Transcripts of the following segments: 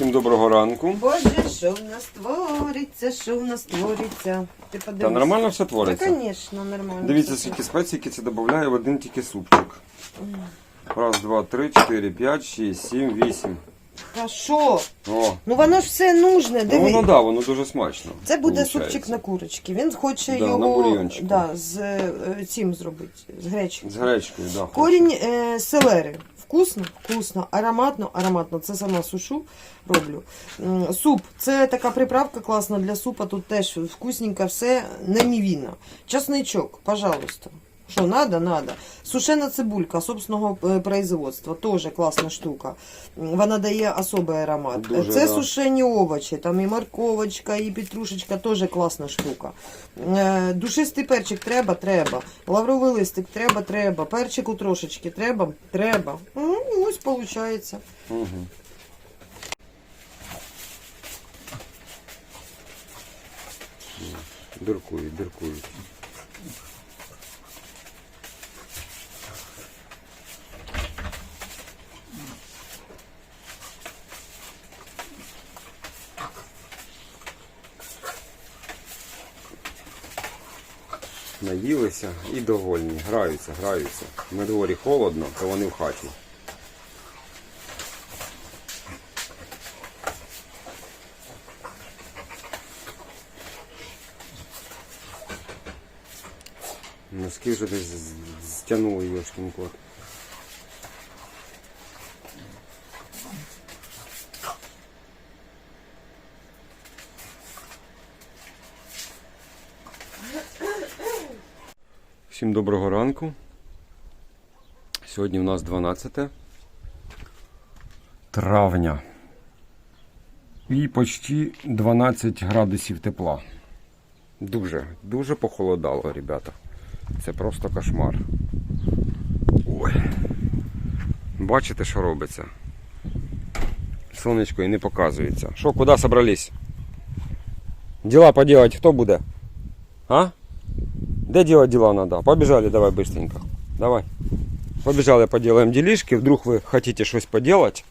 Всім доброго ранку. Боже, що в нас твориться, що в нас твориться. Ти подивись. Та нормально все Та, твориться. звісно, нормально. Дивіться, скільки спецій, які це додає в один тільки супчик. Раз, два, три, чотири, п'ять, шість, сім, вісім. Та що? О, Ну воно ж все нужне, ну воно да, воно дуже смачно. Це буде получається. супчик на курочки. Він хоче Да, на його бульйончику. да, з е, цим зробити, з гречки. З гречкою, да. Корінь е, селери. Вкусно, вкусно, ароматно, ароматно. Це сама сушу роблю. Суп. Це така приправка класна для супа. Тут теж вкусненько все, немівіно. Часничок, пожалуйста. Що, надо? Надо. Сушена цибулька собственного е, производства. Теж класна штука. Вона дає особий аромат. Дуже, Це да. сушені овочі, там і морковочка, і петрушечка, теж класна штука. Е, Душистий перчик треба, треба. Лавровий листик треба, треба. Перчику трошечки треба, треба. Ну, ось виходить. Угу. Диркують, диркують. Наїлися і довольні. Граються, граються. На дворі холодно, то вони в хаті. Носки вже десь стягнули Йошкін кот. Всім доброго ранку. Сьогодні у нас 12 травня. І почти 12 градусів тепла. Дуже, дуже похолодало, ребята. Це просто кошмар. Ой. Бачите, що робиться? Сонечко і не показується. Що, куди собрались? Діла поделать хто буде? А? Де делать дела надо? Побежали, давай быстренько. Давай. Побежали, поделаем делишки. Вдруг вы хотите что-то поделать.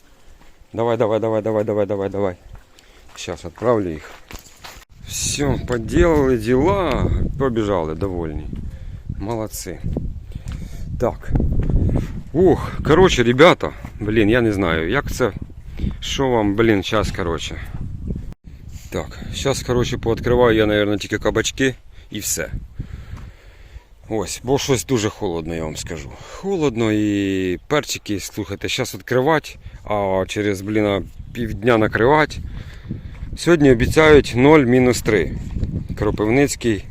Давай, давай, давай, давай, давай, давай, давай. Сейчас отправлю их. Все, поделали дела. Побежали, довольны. Молодцы. Так. Ух, короче, ребята, блин, я не знаю, як це. Що вам, блін, зараз, короче. Так, зараз, короче, пооткриваю я, наверное, тільки кабачки і все. Ось, бо щось дуже холодно, я вам скажу. Холодно і перчики, слухайте, зараз відкривати, а через, блін, півдня накривати. Сьогодні обіцяють 0 мінус 3. Кропивницький,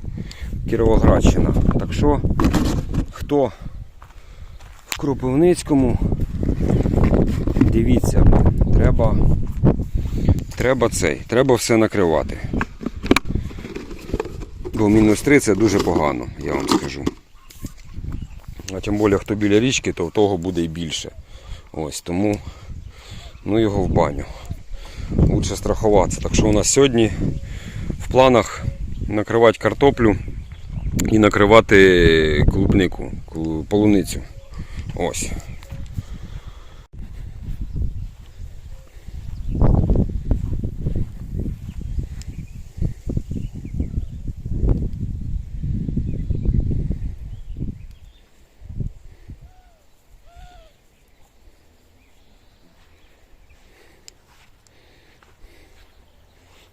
Кіровоградщина. Так що, хто в Кропивницькому, дивіться, треба, треба цей, треба все накривати. Бо мінус 3 це дуже погано, я вам скажу. А тим більше, хто біля річки, то в того буде і більше. Ось тому ну його в баню. Лучше страхуватися. Так що у нас сьогодні в планах накривати картоплю і накривати клубнику, полуницю. Ось.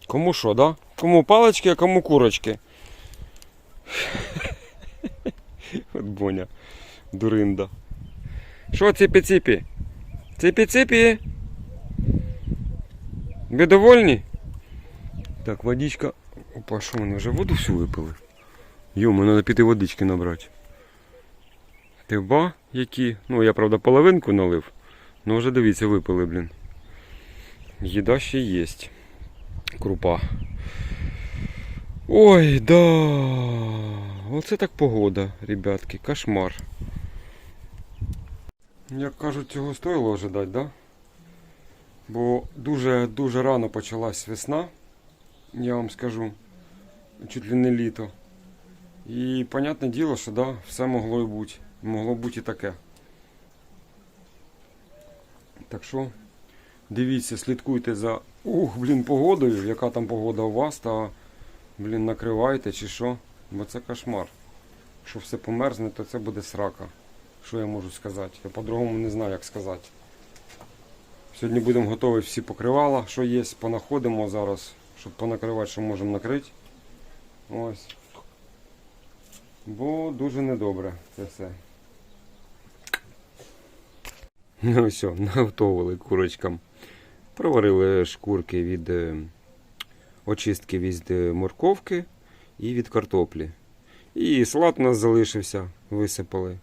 Кому що, да? Кому палички, а кому курочки. От Боня. Дуринда. Що ципі-ципі? Ципі-ципі? Ви довольні? Так, водичка. Опа, що вони вже воду всю випили? Йому, треба піти водички набрати. Ти ба, які? Ну, я, правда, половинку налив. Ну вже дивіться, випили, блін. Їда ще є. Крупа. Ой, да. Оце так погода, ребятки, кошмар. Як кажуть, цього стоїло ожидати, да? Бо дуже-дуже рано почалась весна, я вам скажу, чуть ли не літо. І, понятне діло, що да, все могло і бути. Могло бути і таке. Так що Дивіться, слідкуйте за ух, блін, погодою, яка там погода у вас, та блін, накривайте чи що. Бо це кошмар. Якщо все померзне, то це буде срака. Що я можу сказати? Я по-другому не знаю, як сказати. Сьогодні будемо готові всі покривала, що є, понаходимо зараз, щоб понакривати, що можемо накрити. Ось. Бо дуже недобре це все. Ну все, наготовили курочкам. Проварили шкурки від е, очистки від е, морковки і від картоплі. І салат у нас залишився, висипали.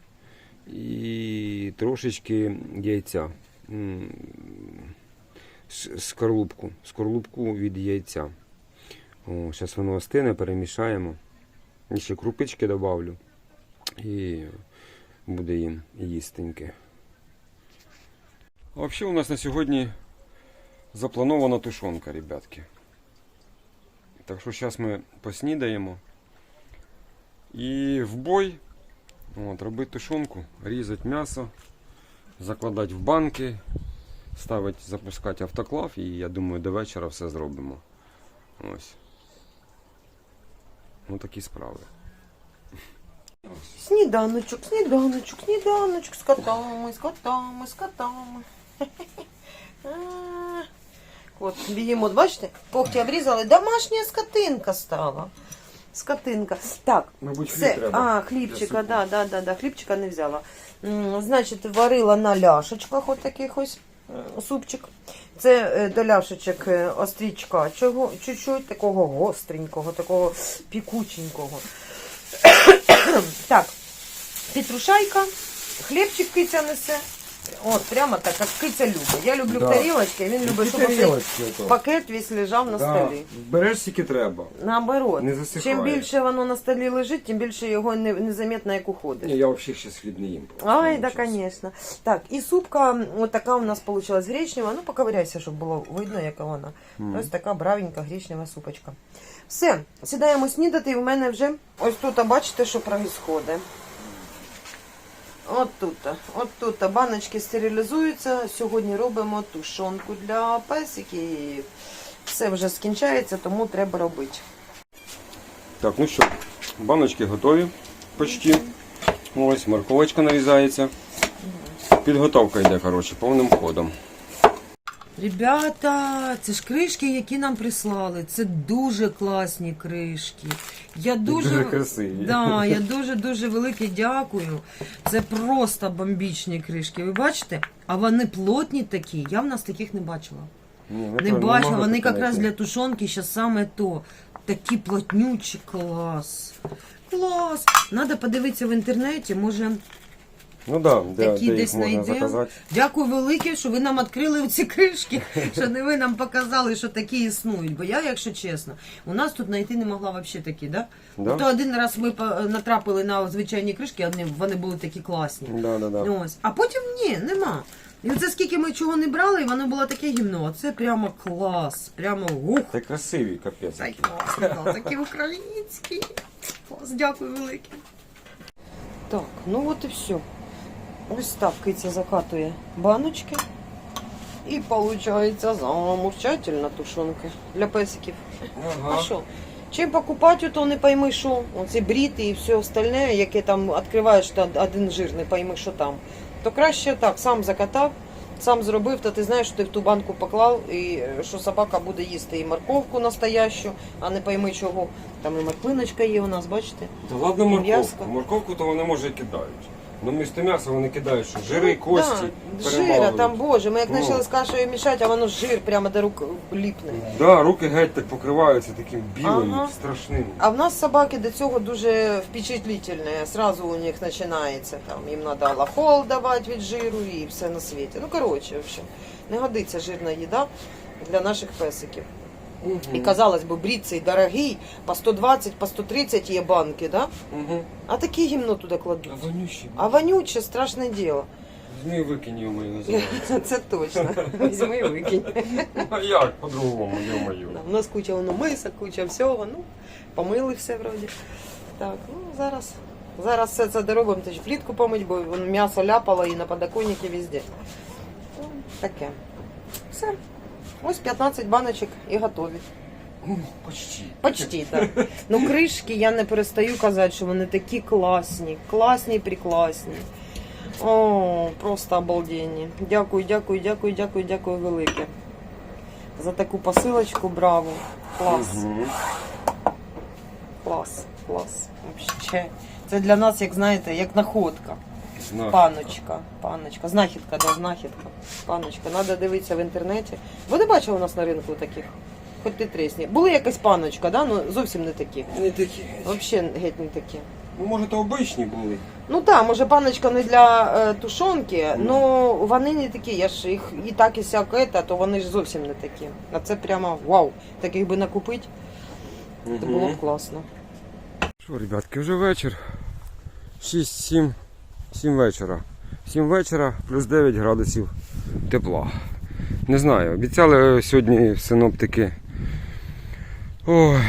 І трошечки яйця. Скорлупку. Скорлупку від яйця. О, зараз воно остине, перемішаємо. І ще крупички добавлю. І буде їм їстеньке. А Взагалі у нас на сьогодні запланована тушонка, ребятки. Так що зараз ми поснідаємо. І в бой от, робити тушонку, різати м'ясо, закладати в банки, ставити, запускати автоклав і я думаю до вечора все зробимо. Ось. Ну такі справи. Сніданочок, сніданочок, сніданочок з котами, з котами, з котами. От, бігемот, бачите, когті обрізали, домашня скотинка стала. Скотинка. Так, Мабуть, Це, а, хлібчика, да, да, да, да, хлібчика не взяла. М, Значить, варила на ляшечках от таких ось супчик. Це е, до ляшечок е, острічка, чого, чуть-чуть такого гостренького, такого пікученького. так, петрушайка, хлібчик киця несе. От, прямо так, як киця любить. Я люблю Да. в тарілочці, він любить, щоб оцей пакет весь лежав на столі. Береш скільки треба. Наоборот, Не засихає. чим більше воно на столі лежить, тим більше його не, незаметно як уходить. Ні, я взагалі ще хліб не їм. Ай, да, конечно. Так, і супка, от така у нас получилась гречнева. Ну, поковиряйся, щоб було видно, яка вона. Ось така бравенька гречнева супочка. Все, сідаємо снідати, і в мене вже ось тут, а бачите, що происходить. От тут, от тут баночки стерилізуються. Сьогодні робимо тушонку для песиків. Все вже скінчається, тому треба робити. Так, ну що, баночки готові почти. Ось, морковочка нарізається. Підготовка йде, коротше, повним ходом. Ребята, це ж кришки, які нам прислали. Це дуже класні кришки. Я дуже, Дуже красиві. Да, я дуже дуже велике дякую. Це просто бомбічні кришки. Ви бачите? А вони плотні такі. Я в нас таких не бачила. Ні, Не бачила. Вони якраз для тушонки ще саме то. Такі плотнючі, клас. Клас. Надо подивитися в інтернеті, може. Ну да, де, Такі де їх десь можна знайдемо. заказати. Дякую велике, що ви нам відкрили ці кришки, що не ви нам показали, що такі існують. Бо я, якщо чесно, у нас тут знайти не могла взагалі такі, да? Да? То один раз ми по- натрапили на звичайні кришки, вони, вони були такі класні. Да, да, да. Ось. А потім ні, нема. І оце скільки ми чого не брали, і воно було таке гімно. А це прямо клас. Прямо ух. Це красиві, капець. Та й класно, да, такі українські. Клас, дякую велике. Так, ну от і все. Ось так киця закатує баночки. І виходить замовчательна тушонка для песиків. А що? Чим покупати, то не пойми, що. Оці бріти і все остальне, яке там відкриваєш один жир, не пойми, що там. То краще так, сам закатав, сам зробив, то ти знаєш, що ти в ту банку поклав, і е, що собака буде їсти і морковку настоящу, а не пойми чого. Там і морквиночка є у нас, бачите? Та ладно морковку. Морковку то вони може і кидають. Ну місто м'яса вони кидають, що жири, кості. Да, жира перемалують. там, боже, ми як Ну. почали з кашею мішати, а воно жир прямо до рук ліпне. Да, руки геть так покриваються таким білим, Ага. страшним. А в нас собаки до цього дуже впечатлительні. Сразу у них починається там. Їм треба лахол давати від жиру і все на світі. Ну коротше, в общем, не годиться жирна їда для наших песиків. І казалось би, брід цей дорогий, по 120, по 130 є банки, да? Угу. А такі гімно туди кладуть. А вонючі. А вонюче страшне діло. Візьми і викинь мої називається. Це точно. Візьми і викинь. А як по-другому, йо-моє. Да, У нас куча воно мисок, куча всього. Ну, помили все вроді. Так, ну зараз. Зараз все це доробимо, тоді плітку помить, бо м'ясо ляпало і на подоконнику везде. Ну, таке. Все. Ось 15 баночок і готові. Почти. Почти, так. Ну, кришки я не перестаю казати, що вони такі класні. Класні, прикласні. О, просто обалденні. Дякую, дякую, дякую, дякую, дякую велике. За таку посилочку, браво. Клас. Мгм. Клас, клас. Вообще. Це для нас, як знаєте, як находка. Знаю. Паночка, паночка. Знахідка, да, знахідка. Паночка. Надо дивитися в інтернеті. Ви не бачили у нас на ринку таких? Хоч ти тресні. Були якась паночка, да? ну зовсім не такі. Не такі. Взагалі геть не такі. Ну, може, то обичні були. Ну так, може паночка не для е, тушонки, але вони не такі. Я ж їх і так, і сяк, ета, то вони ж зовсім не такі. А це прямо вау. Таких би накупити, то було б класно. Що, ребятки, вже вечір. 6-7 7 вечора. 7 вечора плюс 9 градусів тепла. Не знаю, обіцяли сьогодні синоптики. Ой,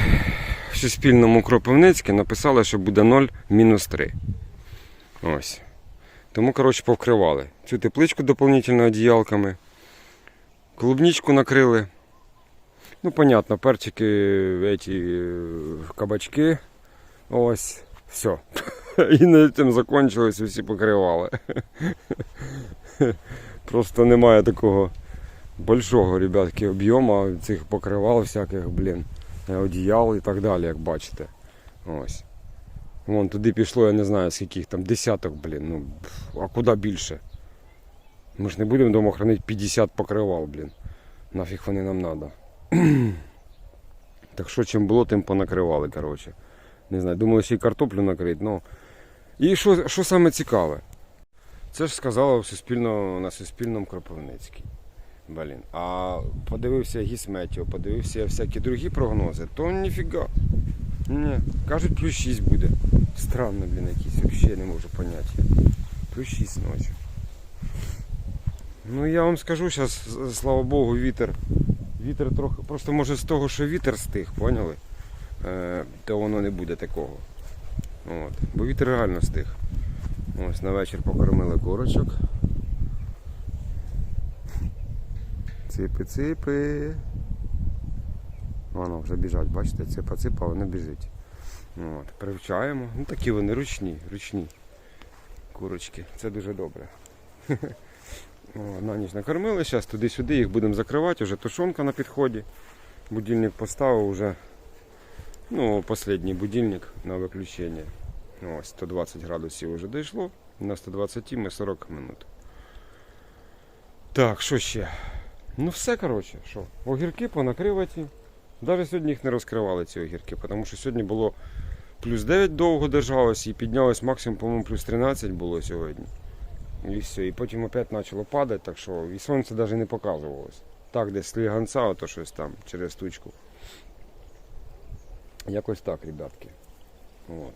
в Суспільному Кропивницьке написали, що буде 0 мінус 3. Ось. Тому, коротше, повкривали. Цю тепличку доповнительно одіялками. Клубничку накрили. Ну, понятно, перчики, эти, е, кабачки. Ось, все. І на цьому закончилось, усі покривали. Просто немає такого большого, ребятки, об'єму цих покривал всяких, блін, одіял і так далі, як бачите. Ось. Вон туди пішло, я не знаю, скільки їх там десяток, блін. Ну, а куди більше? Ми ж не будемо вдома хранити 50 покривал, блін. Нафіг вони нам треба. Так що чим було, тим понакривали, коротше. Не знаю, думали ще й картоплю накрити, ну. І що, що саме цікаве? Це ж сказала на Суспільному Кропивницький. Блін. А подивився гісметіо, подивився всякі другі прогнози, то ніфіга. Ні, кажуть, плюс 6 буде. Странно, блін, якийсь, взагалі не можу поняти. Плюс 6 ночі. Ну я вам скажу зараз, слава Богу, вітер. Вітер трохи. Просто може з того, що вітер стих, поняли? Е, то воно не буде такого. От. Бо вітер реально стих. Ось на вечір покормили курочок. Ципи-ципи. Воно вже біжать, бачите, ципа-ципа, воно біжить. От. Привчаємо. Ну такі вони ручні, ручні курочки. Це дуже добре. На ніч накормили, зараз туди-сюди їх будемо закривати, вже тушонка на підході. Будильник поставив вже ну, останній будильник на виключення. Ось 120 градусів вже дійшло. На 120 ми 40 минут. Так, що ще? Ну все, коротше, що? Огірки понакриваті. Навіть сьогодні їх не розкривали, ці огірки, тому що сьогодні було плюс 9 довго держалось і піднялось максимум, по-моєму, плюс 13 було сьогодні. І все. І потім опять почало падати, так що і сонце навіть не показувалось. Так, десь сліганця, ото щось там через тучку. Якось так, ребятки. От.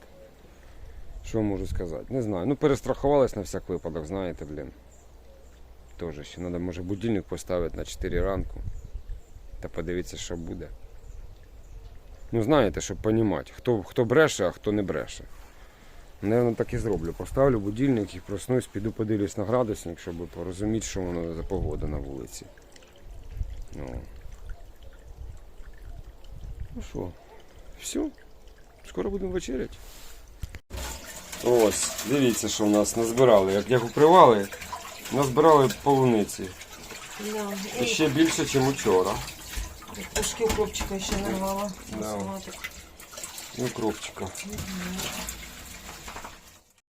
Що можу сказати? Не знаю. Ну перестрахувались на всяк випадок, знаєте, блін. Тоже ще треба, може, будильник поставити на 4 ранку. Та подивитися, що буде. Ну, знаєте, щоб розуміти, хто, хто бреше, а хто не бреше. Наверно, так і зроблю. Поставлю будильник і проснусь, піду подивлюсь на градусник, щоб порозуміти, що воно за погода на вулиці. Ну, ну що, все. Скоро будемо вечеряти. Ось, дивіться, що в нас назбирали. Як як укривали, назбирали полуниці. Да. І ще більше, ніж вчора. Пушки у кропчика ще нарвала. Да. Ну, кропчика. Укропчика.